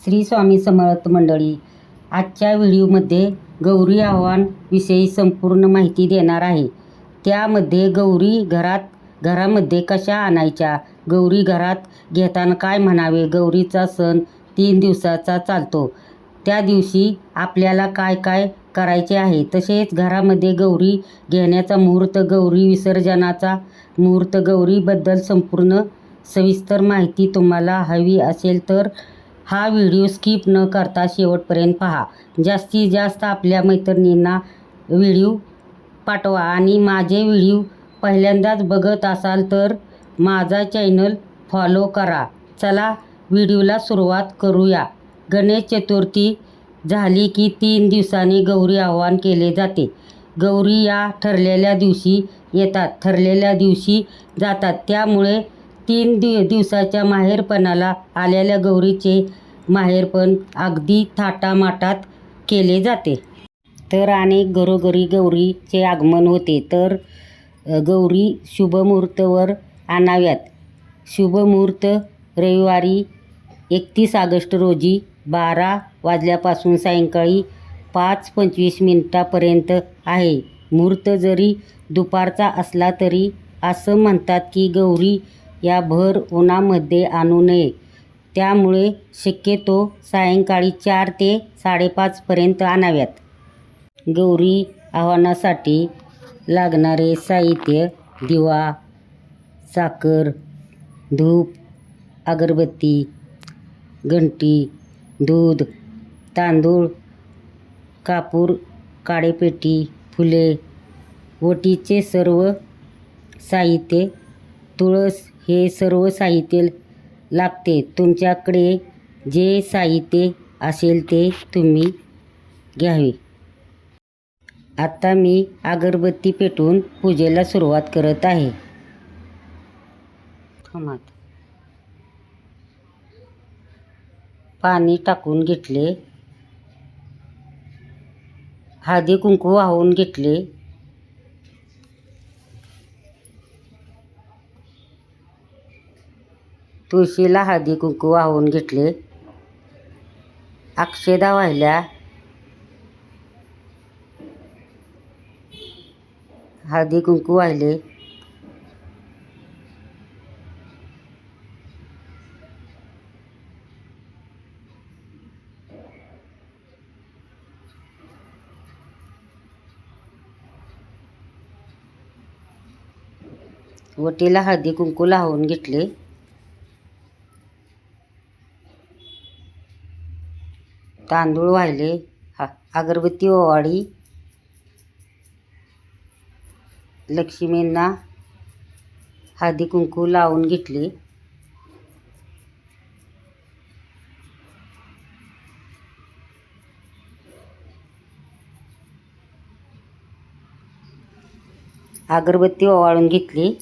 श्री स्वामी समर्थ मंडळी आजच्या व्हिडिओमध्ये गौरी आव्हानविषयी संपूर्ण माहिती देणार आहे. त्यामध्ये गौरी घरात घरामध्ये कशा आणायच्या गौरी घरात घेताना काय म्हणावे गौरीचा सण तीन दिवसाचा चालतो. त्या दिवशी आपल्याला काय काय करायचे आहे तसेच घरामध्ये गौरी घेण्याचा मुहूर्त गौरी विसर्जनाचा मुहूर्त गौरीबद्दल संपूर्ण सविस्तर माहिती तुम्हाला हवी असेल तर हा व्हिडिओ स्किप न करता शेवटपर्यंत पहा. जास्तीत जास्त आपल्या मैत्रिणींना व्हिडिओ पाठवा आणि माझे व्हिडिओ पहिल्यांदाच बघत असाल तर माझा चॅनल फॉलो करा. चला व्हिडिओला सुरुवात करूया. गणेश चतुर्थी झाली की तीन दिवसांनी गौरी आव्हान केले जाते. गौरी या ठरलेल्या दिवशी येतात ठरलेल्या दिवशी जातात. त्यामुळे तीन दिव दिवसाच्या माहेरपणाला आलेल्या गौरीचे माहेरपण अगदी थाटामाटात केले जाते. तर अनेक घरोघरी गौरीचे आगमन होते. तर गौरी शुभमुहूर्तवर आणाव्यात. शुभमुहूर्त रविवारी एकतीस ऑगस्ट रोजी बारा वाजल्यापासून सायंकाळी पाच पंचवीस मिनिटापर्यंत आहे. मुहूर्त जरी दुपारचा असला तरी असं म्हणतात की गौरी या भर उन्हामध्ये आणू नये. त्यामुळे शक्यतो सायंकाळी चार ते साडेपाचपर्यंत आणाव्यात. गौरी आव्हानासाठी लागणारे साहित्य दिवा साखर धूप अगरबत्ती घंटी दूध तांदूळ कापूर काडेपेटी फुले ओटीचे सर्व साहित्य तुळस हे सर्व साहित्य लागते. तुमच्याकडे जे साहित्य असेल ते तुम्ही घ्यावे. आता मी अगरबत्ती पेटवून पूजेला सुरुवात करत आहे. पाणी टाकून घेतले. हळदी कुंकू वाहून घेतले. तुळशीला हळदी कुंकू वाहून घेतले. अक्षदा वाहिल्या. हळदी कुंकू वाहिले. वटीला हळदी कुंकू लावून घेतले. तांदूळ वाहिले हा अगरबत्ती ओवाळी. लक्ष्मींना हळदी कुंकू लावून घेतली. अगरबत्ती ओवाळून घेतली.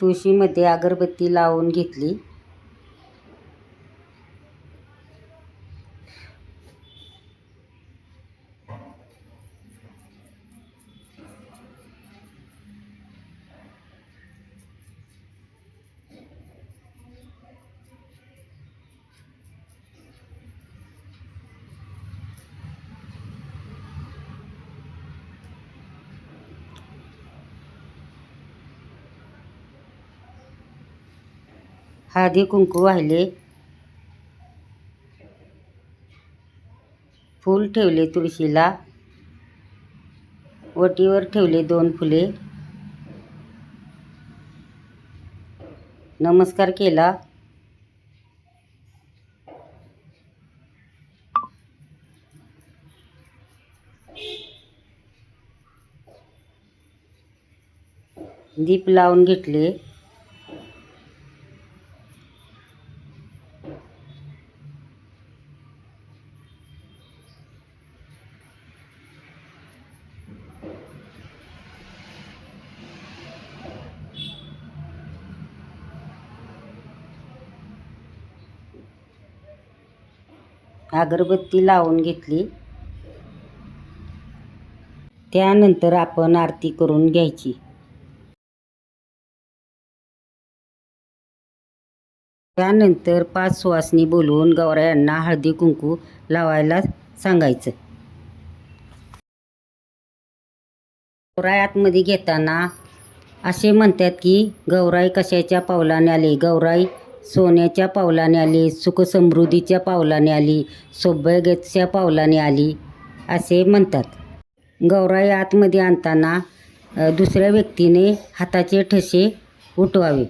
तुळशीमध्ये अगरबत्ती लावून घेतली. हळदी कुंकू वाहिले. फूल ठेवले तुळशीला. वटीवर ठेवले दोन फुले. नमस्कार केला. दीप लावून घेतले. अगरबत्ती लावून घेतली. त्यानंतर आपण आरती करून घ्यायची. त्यानंतर पाच सुवासनी बोलवून गौरायांना हळदी कुंकू लावायला सांगायचं. गौराय आतमध्ये घेताना असे म्हणतात की गौराई कशाच्या पावलाने आले? गौराई सोन्याच्या पावलाने आली सुखसमृद्धीच्या पावलाने आली सौभाग्याच्या पावलाने आली असे म्हणतात. गौराई आतमध्ये आणताना दुसऱ्या व्यक्तीने हाताचे ठसे उठवावे.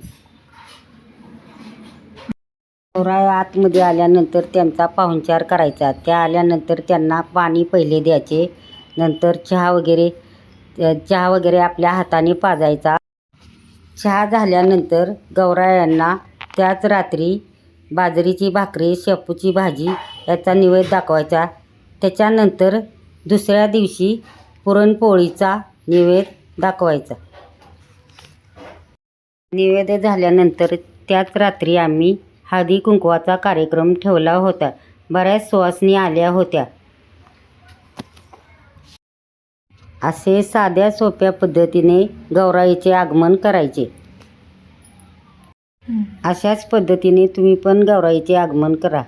गौराई आतमध्ये आल्यानंतर त्यांचा पाहुणचार करायचा. त्या आल्यानंतर त्यांना पाणी पहिले द्यायचे नंतर चहा वगैरे चहा वगैरे आपल्या हाताने पाजायचा. चहा झाल्यानंतर गौरायांना त्याच रात्री बाजरीची भाकरी शेपूची भाजी याचा निवेद दाखवायचा. त्याच्यानंतर दुसऱ्या दिवशी पुरणपोळीचा निवेद दाखवायचा. निवेद झाल्यानंतर त्याच रात्री आम्ही हळदी कुंकवाचा कार्यक्रम ठेवला होता. बऱ्याच सुवासनी आल्या होत्या. असे साध्या सोप्या पद्धतीने गौराईचे आगमन करायचे. अशाच पद्धतीने तुम्ही पण गौराईचे आगमन करा.